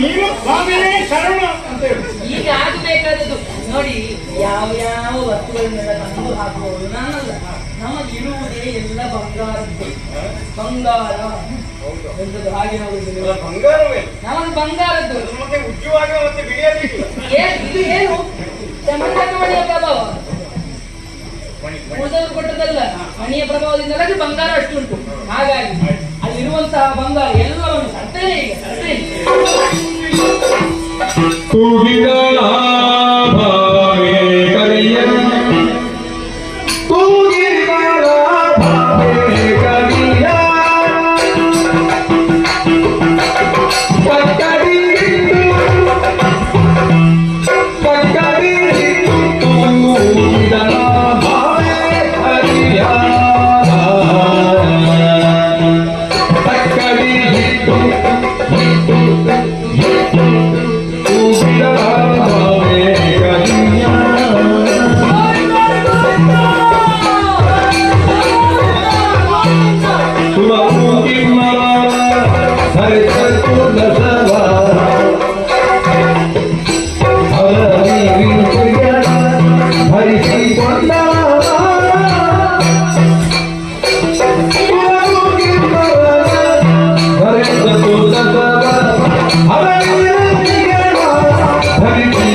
ನೀನು ಸ್ವಾಮಿಯೇ ಶರಣ ಅಂತ ಹೇಳು. ಈಗ ಆಗಬೇಕಾದದ್ದು ನೋಡಿ ಯಾವ ಯಾವ ವಸ್ತುಗಳನ್ನೆಲ್ಲ ತಂದು ಹಾಕುವವರು ನಾನಲ್ಲ. ನಮಗಿರುವುದೇ ಎಲ್ಲ ಬಂಗಾರದ್ದು ಬಂಗಾರ. ಎಂತದು ಹಾಗೆ ನೀವು? ಬಂಗಾರವೇ? ನಮಗೆ ಬಂಗಾರದ್ದು. ಮತ್ತೆ ಉಜ್ಜುವಾಗ ಮತ್ತೆ ಏನ್ ಇದು ಏನು? ಚಮಂಡಕ ಮಣಿಯ ಪ್ರಭಾವ. ಉಳಿದವರು ಕೊಟ್ಟದಲ್ಲ ಮಣಿಯ ಪ್ರಭಾವದಿಂದಲೇ ಬಂಗಾರ ಅಷ್ಟುಂಟು ಹಾಗಾಗಿ. ತೂಗಿದ ನೀನು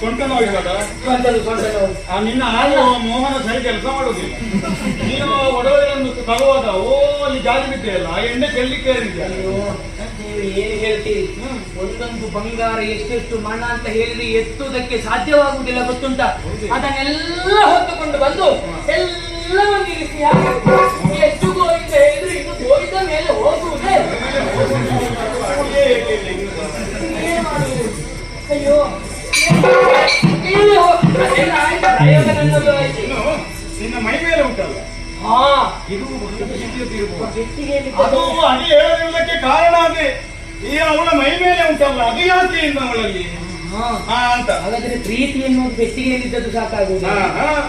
ಕೊಂಟ ಸ್ವಂತದ್ದು ಆ ನಿನ್ನ ಆ ಮೋಹನ ಸರಿ ಕೆಲಸ ಮಾಡುವುದಿಲ್ಲ ನೀನು ಒಡವೆಯನ್ನು ತಗೋದ ಓ ಅಲ್ಲಿ ಜಾರಿ ಬಿದ್ದೆಯಲ್ಲ ಆ ಎಣ್ಣೆ ಚೆಲ್ಲಿಕ್ಕೆ ನೀವು ಏನು ಹೇಳ್ತೀರಿ ಒಂದೊಂದು ಬಂಗಾರ ಎಷ್ಟೆಷ್ಟು ಮಣ್ಣ ಅಂತ ಹೇಳಿದ್ರೆ ಎತ್ತುವುದಕ್ಕೆ ಸಾಧ್ಯವಾಗುವುದಿಲ್ಲ ಗೊತ್ತುಂಟ ಅದನ್ನೆಲ್ಲ ಹೊತ್ತುಕೊಂಡು ಬಂದು ಎಲ್ಲವನ್ನು ಇರಿಸಿ ಎಷ್ಟು ಗೋವಿಂದ ಹೇಳಿದ್ರು ಇನ್ನು ಗೋವಿಂದ ಮೇಲೆ ಹೋಗುವುದೇ ಇನ್ನು ನಿನ್ನ ಮೈ ಮೇಲೆ ಉಂಟಲ್ಲ ಇದು ಅದು ಅಡಿ ಹೇಳದಿರುವುದಕ್ಕೆ ಕಾರಣ ಅದೇ ಈ ಅವಳ ಮೈ ಮೇಲೆ ಉಂಟಲ್ಲ ಅದು ಯಾಕೆ ಇನ್ನು ಅವಳಲ್ಲಿ ಅಂತ ಹಾಗಾದ್ರೆ ಪ್ರೀತಿ ಎನ್ನುವುದು ಪೆಟ್ಟಿಗೆಯಲ್ಲಿದ್ದದ್ದು ಸಾಕಾಗುವುದು.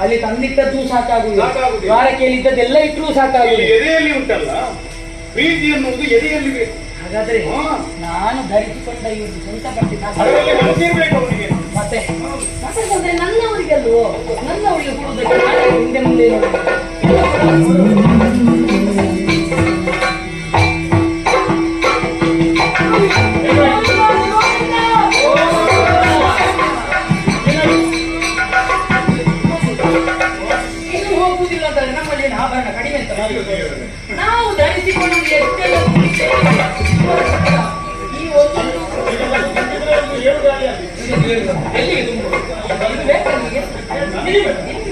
ಅಲ್ಲಿ ತಂದಿಟ್ಟದ್ದು ಸಾಕಾಗುವುದು ಸಾಕಾಗುವುದಿಲ್ಲ. ದ್ವಾರಕೆಯಲ್ಲಿದ್ದದ್ದೆಲ್ಲ ಇಟ್ಟರೂ ಸಾಕಾಗುವುದು ಎದೆಯಲ್ಲಿ ಉಂಟಲ್ಲ ಪ್ರೀತಿ ಎನ್ನುವುದು ಎದೆಯಲ್ಲಿ ಬೇಕು ಹಾಗಾದ್ರೆ. ನಾನು ಧರಿಸಿಕೊಂಡ ಈ ಸ್ವಂತ ಪಟ್ಟಿ ಸಾಕು. ಮತ್ತೆ. ಮತ್ತೆ ಅಂದ್ರೆ ನನ್ನವರಿಗಲ್ವೋ ನನ್ನವರಿಗೆ ಕೊಡುವುದಕ್ಕೆ ನಾನೇ ಹಿಂದೆ ಮುಂದೆ ನಮ್ಮಲ್ಲಿ ಆಭರಣ ಕಡಿಮೆ ಅಂತ ನಾವು ಧರಿಸಿಕೊಂಡು ಎಷ್ಟೆಲ್ಲ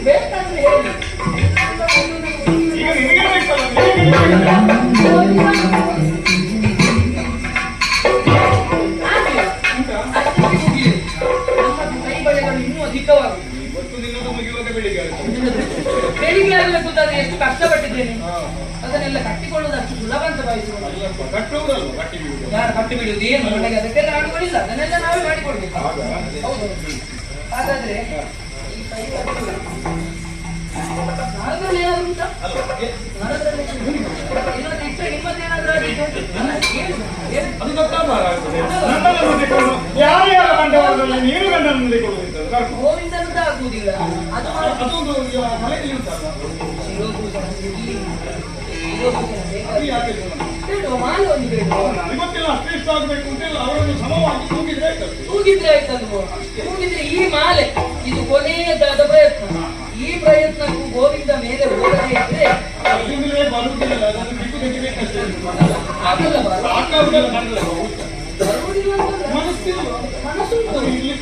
ಬೇಕಾದ್ರೆ ಹೇಳಿ. ಅಲ್ಲಪ್ಪ, ಕಟ್ಟುವುದಲ್ವ ಕಟ್ಟಿ ಬಿಡುವುದು. ಯಾರು ಕಟ್ಟಿ ಬಿಡುವುದು ಏನು? ಒಳ್ಳೆಗೆ ಅದಕ್ಕೆ ನಾನು ಅಡ್ಡಿಲ್ಲ ಅದನ್ನೆಲ್ಲ ನಾವೇ ಮಾಡಿಕೊಡ್ಬೇಕು? ಹೌದು? ಹಾಗಾದ್ರೆ ಈ ಕೈಯಲ್ಲಿ ನಾಲ್ಕರಲ್ಲಿ ಏನಾದ್ರು ಉಂಟಾ? ಇನ್ನೊಂದು ಇಟ್ಟರೆ ನಿಮ್ಮದೇನಾದ್ರೂ? ಅದು ನನ್ನನ್ನು ನೀನು ಆಗುವುದಿಲ್ಲ. ಅದು ಅದೊಂದು ಮನೆಯಲ್ಲಿ ಉಂಟಲ್ಲ? ಗೊತ್ತಿಲ್ಲ ಅಷ್ಟು ಇಷ್ಟ ಆಗಬೇಕು ಅಂತಿಲ್ಲ ಅವರನ್ನು ಸಮವಾಗಿ ತೂಗಿದ್ರೆ ತೂಗಿದ್ರೆ ಆಯ್ತಲ್ವೋ ತೂಗಿದ್ರೆ ಈ ಮಾಲೆ ಇದು ಕೊನೆಯದಾದ ಪ್ರಯತ್ನ ಈ ಪ್ರಯತ್ನಕ್ಕೂ ಗೋವಿಂದ ಮೇಲೆ ಹೋಗದೇ ಇದ್ರೆ ಅಲ್ಲಿಂದಲೇ ಬರುವುದಿಲ್ಲ ಅದನ್ನು ಬಿಟ್ಟು ತೆಗಿಬೇಕಷ್ಟೇ ಆಗಲ್ಲ ಬಾರ. ಸಾಕಾಗುವುದಿಲ್ಲ. ಮನಸ್ಸಿಲ್ಲ ಮನಸ್ಸುಂಟು. ಇಲ್ಲಿ.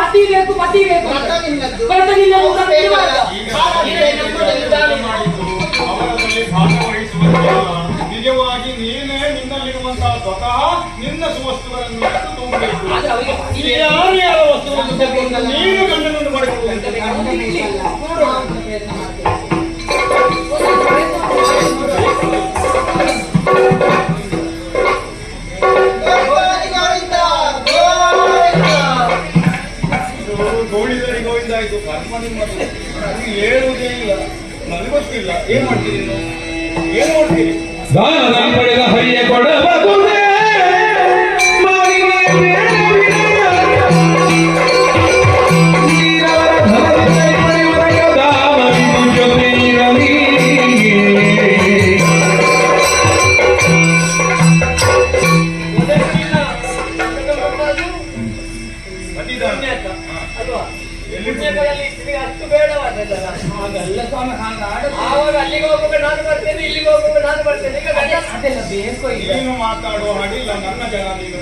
ಪತಿ ಬೇಕು ಪತಿ ಬೇಕು ನಿಜವಾಗಿ ನೀನೇ ನಿನ್ನಲ್ಲಿರುವಂತಹ ಸ್ವತಃ ನಿನ್ನ ಸುವಸ್ತುಗಳನ್ನು ತುಂಬಬೇಕು. ಯಾರು ಯಾರ ವಸ್ತುಗಳನ್ನು ತಗೊಂಡು ನೀನು ಗಂಡನನ್ನು ಮಾಡಿಕೊಳ್ಳುವಂತ. ನನಗೆ ಗೊತ್ತಿಲ್ಲ ಏನ್ ಮಾಡ್ತೀರಿ? ನೀವು ಏನ್ ಮಾಡ್ತೀರಿ? ದಾನ ಪಡೆದ ಹರಿಯ ಕೊಡಬಹುದೇ ಅದೆಲ್ಲ ಬೇಕೋ ನೀನು ಮಾತಾಡುವ ಹಾಡಿಲ್ಲ ನನ್ನ ಜನ ನೀನು.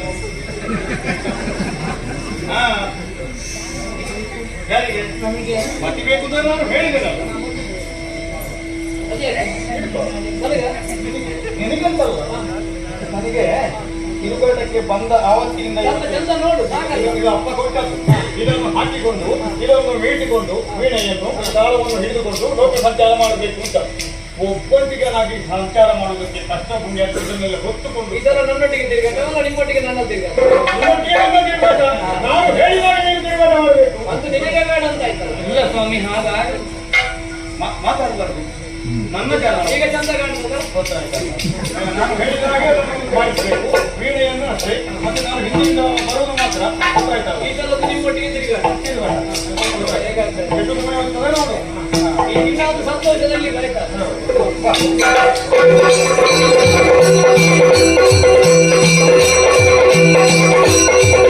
ಹಾ. ಯಾರಿಗೆ? ನಮಗೆ. ಮತಿ ಬೇಕು ಅಂತ ನಾನು ನನಗೆ ನಿನಗಂತಲ್ಲ ನನಗೆ ತಿರುಗಾಟಕ್ಕೆ ಬಂದ ಆವತ್ತಿನಿಂದ ಚಂದ ನೋಡು ಈಗ ಅಪ್ಪ ಕೊಟ್ಟದ್ದು. ಇದನ್ನು ಹಾಕಿಕೊಂಡು ಇದನ್ನು ಮೀಟಿಕೊಂಡು ವೀಣೆಯನ್ನು ಕಾಲವನ್ನು ಹಿಡಿದುಕೊಂಡು ಲೋಕ ಸಂಚಾರ ಮಾಡಬೇಕು ಅಂತ. ಒಬ್ಬಂಟಿಗನಾಗಿ ಸಂಚಾರ ಮಾಡುವುದಕ್ಕೆ ಕಷ್ಟ ಪುಣ್ಯ ಇದನ್ನೆಲ್ಲ ಹೊತ್ತುಕೊಂಡು ಇದರ ನನ್ನೊಟ್ಟಿಗೆ ತಿರುಗಾಟ ನಿಮ್ಮೊಟ್ಟಿಗೆ ನನ್ನ ತಿರುಗಾಟ. ನಾನು ಹೇಳಿದಾಗ ನೀನು ತಿರುಗಾಟ ಮಾಡಬೇಕು ಮತ್ತು ನಿನಗೆ ಬೇಡ ಅಂತ ಆಯ್ತಲ್ಲ? ಇಲ್ಲ ಸ್ವಾಮಿ ಹಾಗಾಗಿ ಮಾತಾಡಬಾರ್ದು. ನನ್ನ ಜನ ಈಗ ಚಂದ ಕಾಣ್ತದ ನಾನು ಹೇಳಿದ ಹಾಗೆ ಅದನ್ನು ಮಾಡಿಸಬೇಕು ವೀಣೆಯನ್ನು ಅಷ್ಟೇ. ಆಗ್ತದೆ ನೋಡು